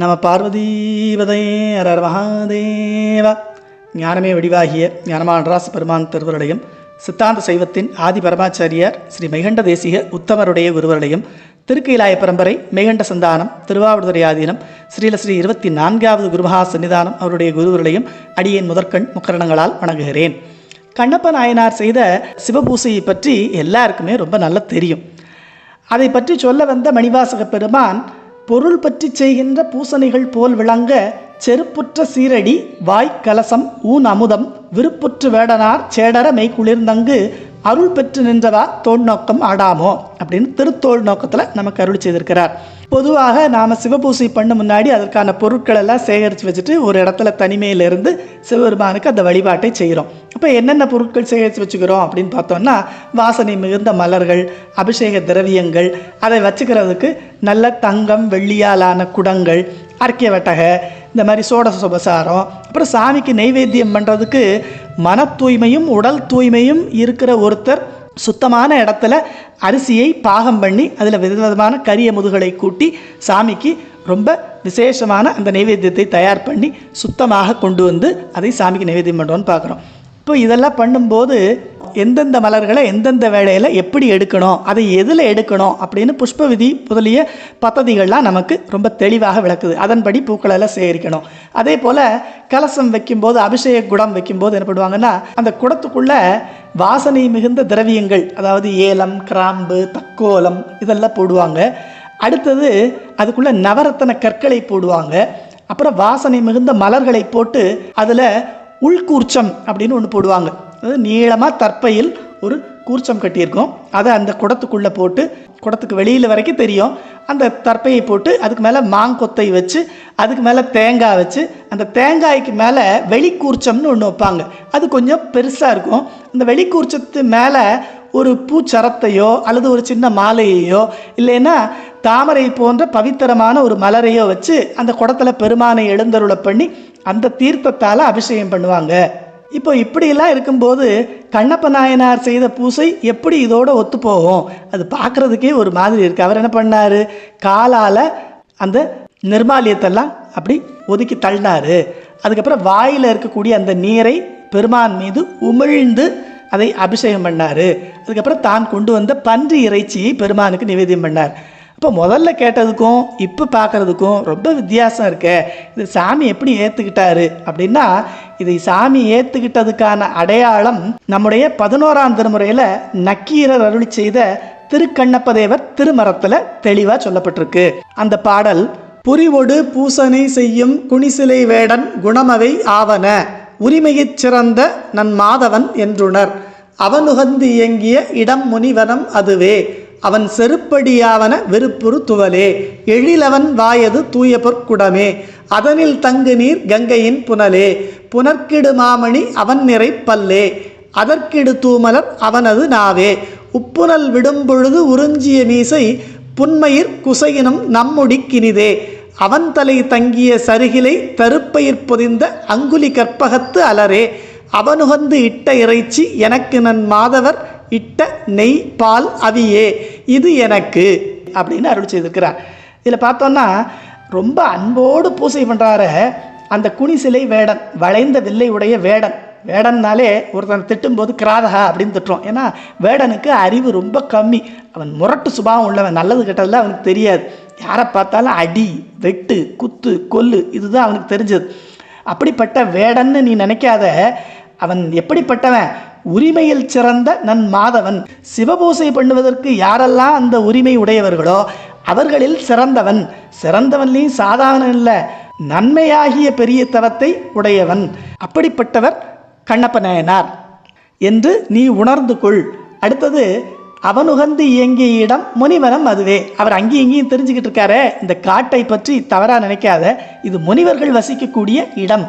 நம பார்வதீபதே அரர் மகாதேவ. ஞானமே வடிவாகிய ஞானமானராச பெருமான் திருவருடையும் சித்தாந்த சைவத்தின் ஆதி பரமாச்சாரியார் ஸ்ரீ மெய்கண்ட தேசிக உத்தமருடைய குருவருடையும் திருக்கைலாய பரம்பரை மெய்கண்ட சந்தானம் திருவாவூதுரை ஆதீனம் ஸ்ரீல ஸ்ரீ இருபத்தி நான்காவது குருமகா சன்னிதானம் அவருடைய குருவருடையும் அடியேன் முதற்கண் முக்கரணங்களால் வணங்குகிறேன். கண்ணப்ப நாயனார் செய்த சிவபூசையை பற்றி எல்லாருக்குமே ரொம்ப நல்லா தெரியும். அதை பற்றி சொல்ல வந்த மணிவாசக பெருமான் பொருள் பற்றி செய்கின்ற பூசணிகள் போல் விளங்க செருப்புற்ற சீரடி வாய் கலசம் ஊன் அமுதம் விருப்புற்று வேடனார் சேடர மெய் குளிர்ந்தங்கு அருள் பெற்று நின்றதா தோல் நோக்கம் ஆடாமோ? அப்படின்னு திருத்தோள் நோக்கத்தில் நமக்கு அருள் செய்திருக்கிறார். பொதுவாக நாம் சிவபூசை பண்ண முன்னாடி அதற்கான பொருட்கள் எல்லாம் சேகரித்து வச்சுட்டு ஒரு இடத்துல தனிமையிலிருந்து சிவபெருமானுக்கு அந்த வழிபாட்டை செய்கிறோம். அப்போ என்னென்ன பொருட்கள் சேகரித்து வச்சுக்கிறோம் அப்படின்னு பார்த்தோம்னா வாசனை மிகுந்த மலர்கள் அபிஷேக திரவியங்கள் அதை வச்சுக்கிறதுக்கு நல்ல தங்கம் வெள்ளியாலான குடங்கள் அர்க்கிய வட்டகை இந்த மாதிரி சோட சுபசாரம் அப்புறம் சாமிக்கு நெய்வேத்தியம் பண்ணுறதுக்கு மன தூய்மையும் உடல் தூய்மையும் இருக்கிற ஒருத்தர் சுத்தமான இடத்துல அரிசியை பாகம் பண்ணி அதில் விதவிதமான கரிய முதுகளை கூட்டி சாமிக்கு ரொம்ப விசேஷமான அந்த நைவேத்தியத்தை தயார் பண்ணி சுத்தமாக கொண்டு வந்து அதை சாமிக்கு நைவேத்தியம் பண்ணுறோன்னு பார்க்குறோம். இப்போ இதெல்லாம் பண்ணும்போது எந்தெந்த மலர்களை எந்தெந்த வேலையில் எப்படி எடுக்கணும் அதை எதில் எடுக்கணும் அப்படின்னு புஷ்ப விதி முதலிய பദ്ധதிகள்லாம் நமக்கு ரொம்ப தெளிவாக விளக்குது. அதன்படி பூக்களை எல்லாம் சேகரிக்கணும். அதே போல் கலசம் வைக்கும்போது அபிஷேக குடம் வைக்கும்போது என்ன பண்ணுவாங்கன்னா அந்த குடத்துக்குள்ளே வாசனை மிகுந்த திரவியங்கள் அதாவது ஏலம் கிராம்பு தக்கோலம் இதெல்லாம் போடுவாங்க. அடுத்தது அதுக்குள்ளே நவரத்தன கற்களை போடுவாங்க. அப்புறம் வாசனை மிகுந்த மலர்களை போட்டு அதில் உள்கூர்ச்சம் அப்படின்னு ஒன்று போடுவாங்க. அதாவது நீளமாக தற்பையில் ஒரு கூர்ச்சம் கட்டியிருக்கோம். அதை அந்த குடத்துக்குள்ளே போட்டு குடத்துக்கு வெளியில் வரைக்கும் தெரியும். அந்த தற்பையை போட்டு அதுக்கு மேலே மாங்கொத்தை வச்சு அதுக்கு மேலே தேங்காய் வச்சு அந்த தேங்காய்க்கு மேலே வெளிக்கூர்ச்சம்னு ஒன்று வைப்பாங்க. அது கொஞ்சம் பெருசாக இருக்கும். அந்த வெளிக்கூர்ச்சத்து மேலே ஒரு பூச்சரத்தையோ அல்லது ஒரு சின்ன மாலையையோ இல்லைன்னா தாமரை போன்ற பவித்திரமான ஒரு மலரையோ வச்சு அந்த குடத்தில் பெருமானை எழுந்தருளை பண்ணி அந்த தீர்த்தத்தால் அபிஷேகம் பண்ணுவாங்க. இப்போ இப்படியெல்லாம் இருக்கும்போது கண்ணப்ப நாயனார் செய்த பூசை எப்படி இதோட ஒத்து போகும்? அது பார்க்குறதுக்கே ஒரு மாதிரி இருக்குது அவர் என்ன பண்ணார்? காலால் அந்த நிர்மாலியத்தெல்லாம் அப்படி ஒதுக்கி தள்ளினாரு. அதுக்கப்புறம் வாயில் இருக்கக்கூடிய அந்த நீரை பெருமான் மீது உமிழ்ந்து அதை அபிஷேகம் பண்ணார். அதுக்கப்புறம் தான் கொண்டு வந்த பன்றி இறைச்சியை பெருமானுக்கு நிவேதியம் பண்ணார். அப்போ முதல்ல கேட்டதுக்கும் இப்போ பார்க்குறதுக்கும் ரொம்ப வித்தியாசம் இருக்கே. இது சாமி எப்படி ஏற்றுக்கிட்டாரு அப்படின்னா இதை சாமி ஏற்றுக்கிட்டதுக்கான அடையாளம் நம்முடைய பதினோராம் திருமுறையில் நக்கீரர் அருளி செய்த திருக்கண்ணப்பதேவர் திருமரத்தில் தெளிவாக சொல்லப்பட்டிருக்கு. அந்த பாடல் புரிவொடு பூசனை செய்யும் குனிசிலை வேடன் குணமவை ஆவன உரிமையைச் சிறந்த நன் மாதவன் என்றுணர். அவனுகந்து இயங்கிய இடம் முனிவனம் அதுவே. அவன் செருப்படியாவன வெறுப்புறு துவலே. எழிலவன் வாயது தூய பொற்குடமே. அதனில் தங்கு நீர் கங்கையின் புனலே. புனர்க்கிடு மாமணி அவன் நிறை பல்லே. அதற்கிடு தூமலர் அவனது நாவே. உப்புனல் விடும்பொழுது உறிஞ்சிய மீசை புன்மயிர் குசையினும் நம்முடிக்கினிதே அவன் தலை தங்கிய சருகிலை தருப்பயிர் பொதிந்த அங்குலி கற்பகத்து அலரே. அவனுகந்து இட்ட இறைச்சி எனக்கு நன் மாதவர் இட்ட நெய் பால் அவியே இது எனக்கு அப்படின்னு அருள் செய்திருக்கிறார். இதில் பார்த்தோன்னா ரொம்ப அன்போடு பூசை பண்ணுறாரு அந்த குனிசிலை வேடன் வளைந்த வில்லை உடைய வேடன். வேடன்னாலே ஒருத்தன் திட்டும்போது கிராதகா அப்படின்னு திட்டுறோம். ஏன்னா வேடனுக்கு அறிவு ரொம்ப கம்மி. அவன் முரட்டு சுபாவம் உள்ளவன் நல்லது கெட்டதில் அவனுக்கு தெரியாது. யாரை பார்த்தாலும் அடி வெட்டு குத்து கொல்லு இதுதான் அவனுக்கு தெரிஞ்சது. அப்படிப்பட்ட வேடன்னு நீ நினைக்காத. அவன் எப்படிப்பட்டவன்? உரிமையில் சிறந்த நன் மாதவன் சிவபூசை பண்ணுவதற்கு யாரெல்லாம் அந்த உரிமை உடையவர்களோ அவர்களில் சிறந்தவன். சிறந்தவன்லையும் சாதாரணம் இல்லை நன்மையாகிய பெரிய தவத்தை உடையவன். அப்படிப்பட்டவர் கண்ணப்ப நாயனார் என்று நீ உணர்ந்து கொள். அடுத்தது அவனுகந்து இயங்கிய இடம் முனிவனம் அதுவே. அவர் அங்கேயும் இங்கேயும் தெரிஞ்சுக்கிட்டு இருக்காரு. இந்த காட்டை பற்றி தவறாக நினைக்காத. இது முனிவர்கள் வசிக்கக்கூடிய இடம்.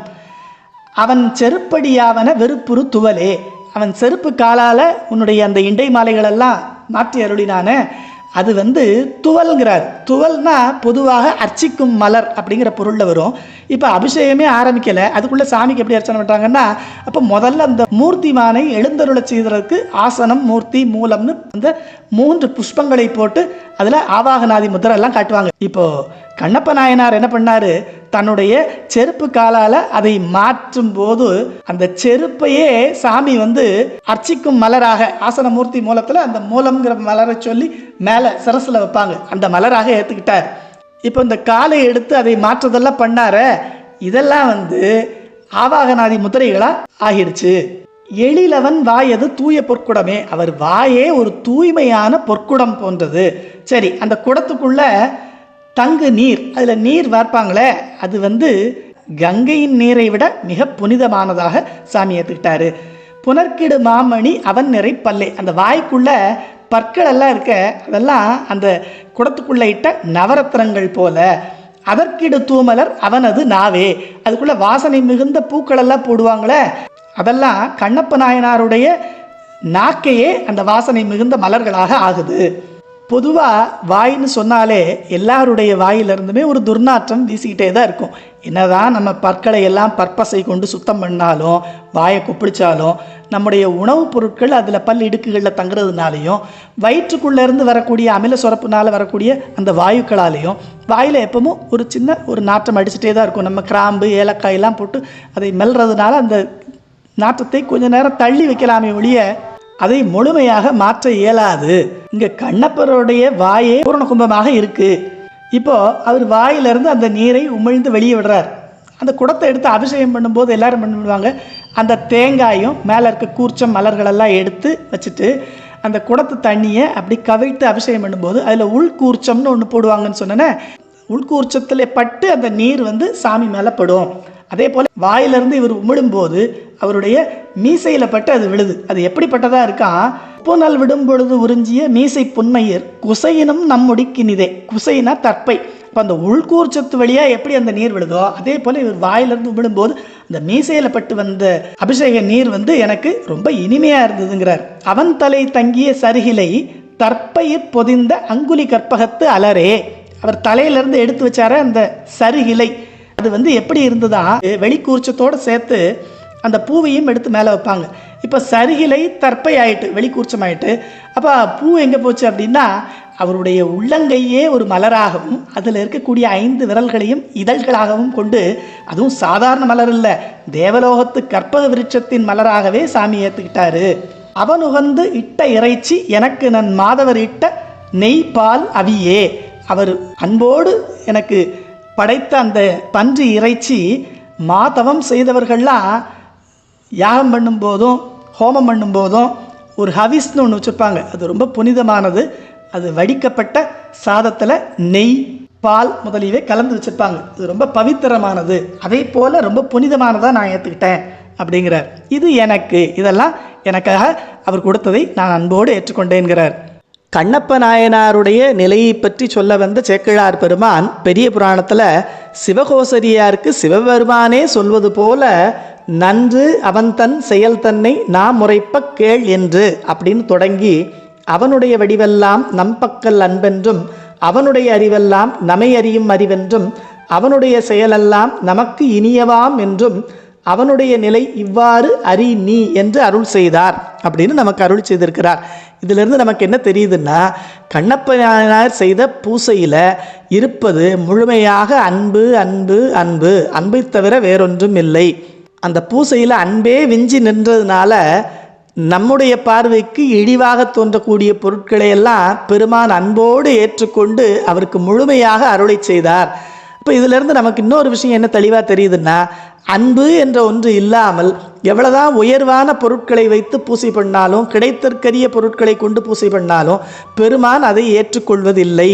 அவன் செருப்படியாவன வெறுப்புறு துவலே. அவன் செருப்பு காலால் உன்னுடைய அந்த இண்டை மாலைகளெல்லாம் மாற்றி அருளினான அது வந்து துவல்ங்கிறார். துவல்னா பொதுவாக அர்ச்சிக்கும் மலர் அப்படிங்கிற பொருளில் வரும். இப்போ அபிஷேகமே ஆரம்பிக்கலை. அதுக்குள்ளே சாமிக்கு எப்படி அர்ச்சனை பண்ணுறாங்கன்னா அப்போ முதல்ல அந்த மூர்த்திமானை எழுந்தருளை செய்வதற்கு ஆசனம் மூர்த்தி மூலம்னு அந்த மூன்று புஷ்பங்களை போட்டு அதில் ஆவாகநாதி முத்திரை எல்லாம் காட்டுவாங்க. இப்போ கண்ணப்ப நாயனார் என்ன பண்ணார்? தன்னுடைய செருப்பு காலால் அதை மாற்றும் போது அந்த செருப்பையே சாமி வந்து அர்ச்சிக்கும் மலராக ஆசன மூர்த்தி மூலத்தில் அந்த மூலம்ங்கிற மலரை சொல்லி மேலே சிரசில் வைப்பாங்க. அந்த மலராக ஏற்றுக்கிட்டார் இப்போ இந்த காலை எடுத்து அதை மாற்றுறதெல்லாம் பண்ணார இதெல்லாம் வந்து ஆவாகனாதி முத்திரைகளாக ஆகிடுச்சு. எழிலவன் வாயது தூய பொற்குடமே அவர் வாயே ஒரு தூய்மையான பொற்குடம் போன்றது. சரி அந்த குடத்துக்குள்ள தங்கு நீர் அதில் நீர் வார்ப்பாங்களே அது வந்து கங்கையின் நீரை விட மிக புனிதமானதாக சாமி ஏற்றுக்கிட்டாரு புனர்கிடு மாமணி அவன் நிறை பல்லே அந்த வாய்க்குள்ள பற்கள் எல்லாம் இருக்க அதெல்லாம் அந்த குடத்துக்குள்ளே இட்ட நவரத்னங்கள் போல. அதற்கிடு தூமலர் அவனது நாவே. அதுக்குள்ள வாசனை மிகுந்த பூக்கள் எல்லாம் போடுவாங்களே. அதெல்லாம் கண்ணப்ப நாயனாருடைய நாக்கையே அந்த வாசனை மிகுந்த மலர்களாக ஆகுது. பொதுவாக வாயின்னு சொன்னாலே எல்லாருடைய வாயிலிருந்துமே ஒரு துர்நாற்றம் வீசிக்கிட்டே தான் இருக்கும். என்னதான் நம்ம பற்களை எல்லாம் பற்பசை கொண்டு சுத்தம் பண்ணாலும் வாயை கொப்பிடிச்சாலும் நம்முடைய உணவுப் பொருட்கள் அதில் பல் இடுக்குகளில் தங்குறதுனாலையும் வயிற்றுக்குள்ளேருந்து வரக்கூடிய அமில சுரப்புனால் வரக்கூடிய அந்த வாயுக்களாலேயும் வாயில் எப்பவும் ஒரு சின்ன ஒரு நாற்றம் அடிச்சுட்டே தான் இருக்கும். நம்ம கிராம்பு ஏலக்காய் எல்லாம் போட்டு அதை மெல்றதுனால அந்த நாற்றத்தை கொஞ்ச நேரம் தள்ளி வைக்கலாமே ஒழிய அதை முழுமையாக மாற்ற இயலாது. இங்கே கண்ணப்பருடைய வாயே பூரண கும்பமாக இருக்கு. இப்போ அவர் வாயிலிருந்து அந்த நீரை உமிழ்ந்து வெளியே விடுறார். அந்த குடத்தை எடுத்து அபிஷேகம் பண்ணும்போது எல்லாரும் பண்ணிவிடுவாங்க அந்த தேங்காயும் மேலே இருக்க கூர்ச்சம் மலர்களெல்லாம் எடுத்து வச்சுட்டு அந்த குடத்து தண்ணியை அப்படி கவிழ்த்து அபிஷேகம் பண்ணும்போது அதில் உள்கூர்ச்சம்னு ஒன்று போடுவாங்கன்னு சொன்னேன்னே உள்கூர்ச்சத்தில் பட்டு அந்த நீர் வந்து சாமி மேலே படும். அதே போல் வாயிலிருந்து இவர் உமிழும்போது அவருடைய மீசையில் பட்டு அது விழுது. அது எப்படிப்பட்டதாக இருக்கா? புனல் விடும் பொழுது உறிஞ்சிய மீசை புன்மையர் குசையினும் நம்முடிக்கினிதே குசைனா தற்பை இப்போ அந்த உள்கூர்ச்சத்து வழியாக எப்படி அந்த நீர் விழுதோ அதே போல் இவர் வாயிலிருந்து விடும்போது அந்த மீசையில் பட்டு வந்த அபிஷேக நீர் வந்து எனக்கு ரொம்ப இனிமையாக இருந்ததுங்கிறார். அவன் தலை தங்கிய சருகிலை தற்பயிர் பொதிந்த அங்குலி கற்பகத்து அலரே. அவர் தலையிலிருந்து எடுத்து வச்சார அந்த சருகிலை. அது வந்து எப்படி இருந்ததா? வெளிக்கூர்ச்சத்தோடு சேர்த்து அந்த பூவையும் எடுத்து மேலே வைப்பாங்க. இப்போ சரிகிலை தற்பை ஆயிட்டு வெளிக்கூர்ச்சம் ஆயிட்டு அப்போ பூ எங்கே போச்சு அப்படின்னா அவருடைய உள்ளங்கையே ஒரு மலராகவும் அதில் இருக்கக்கூடிய ஐந்து விரல்களையும் இதழ்களாகவும் கொண்டு அதுவும் சாதாரண மலர் இல்லை தேவலோகத்து கற்பக விருட்சத்தின் மலராகவே சாமி ஏற்றுக்கிட்டாரு அவன் உகந்து இட்ட இறைச்சி எனக்கு நன் மாதவர் இட்ட நெய் பால் அவியே. அவர் அன்போடு எனக்கு படைத்த அந்த பன்றி இறைச்சி மாதவம் செய்தவர்கள்லாம் யாகம் பண்ணும்போதும் ஹோமம் பண்ணும்போதும் ஒரு ஹவிஸ்னு ஒன்று வச்சுருப்பாங்க. அது ரொம்ப புனிதமானது. அது வடிக்கப்பட்ட சாதத்தில் நெய் பால் முதலியவை கலந்து வச்சுருப்பாங்க. இது ரொம்ப பவித்திரமானது. அதே போல் ரொம்ப புனிதமானதாக நான் ஏற்றுக்கிட்டேன் அப்படிங்கிறார். இது எனக்கு. இதெல்லாம் எனக்காக அவர் கொடுத்ததை நான் அன்போடு ஏற்றுக்கொண்டேன்கிறார். கண்ணப்ப நாயனாருடைய நிலையை பற்றி சொல்ல வந்த சேக்கிழார் பெருமான் பெரிய புராணத்தில் சிவகோசரியாருக்கு சிவபெருமானே சொல்வது போல நன்று அவன் தன் செயல் தன்னை நாம் முறைப்ப கேள் என்று அப்படின்னு தொடங்கி அவனுடைய வடிவெல்லாம் நம் பக்கல் அன்பென்றும் அவனுடைய அறிவெல்லாம் நமை அறியும் அறிவென்றும் அவனுடைய செயலெல்லாம் நமக்கு இனியவாம் என்றும் அவனுடைய நிலை இவ்வாறு அறி நீ என்று அருள் செய்தார் அப்படின்னு நமக்கு அருள் செய்திருக்கிறார். இதிலிருந்து நமக்கு என்ன தெரியுதுன்னா கண்ணப்பனார் செய்த பூசையில் இருப்பது முழுமையாக அன்பு அன்பு அன்பு அன்பை தவிர வேறொன்றும் இல்லை. அந்த பூசையில் அன்பே விஞ்சி நின்றதுனால நம்முடைய பார்வைக்கு இழிவாக தோன்றக்கூடிய பொருட்களை எல்லாம் பெருமான் அன்போடு ஏற்றுக்கொண்டு அவருக்கு முழுமையாக அருளை செய்தார். இப்போ இதிலிருந்து நமக்கு இன்னொரு விஷயம் என்ன தெளிவாக தெரியுதுன்னா அன்பு என்ற ஒன்று இல்லாமல் எவ்வளவுதான் உயர்வான பொருட்களை வைத்து பூசை பண்ணாலும் கிடைத்தற்கரிய பொருட்களை கொண்டு பூசை பண்ணாலும் பெருமான் அதை ஏற்றுக்கொள்வதில்லை.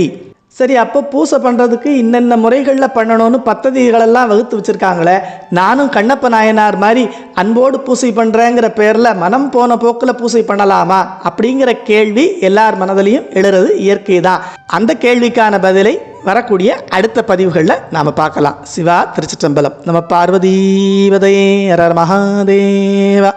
சரி அப்போ பூசை பண்ணுறதுக்கு இன்னென்ன முறைகளில் பண்ணணும்னு பத்ததிகளெல்லாம் வகுத்து வச்சுருக்காங்களே. நானும் கண்ணப்ப நாயனார் மாதிரி அன்போடு பூசை பண்ணுறேங்கிற பேரில் மனம் போன போக்கில் பூசை பண்ணலாமா? அப்படிங்கிற கேள்வி எல்லார் மனதிலையும் எழுறது இயற்கை தான் அந்த கேள்விக்கான பதிலை வரக்கூடிய அடுத்த பதிவுகளில் நாம் பார்க்கலாம். சிவா திருச்சிற்றம்பலம். நம்ம பார்வதீவதே மகாதேவா.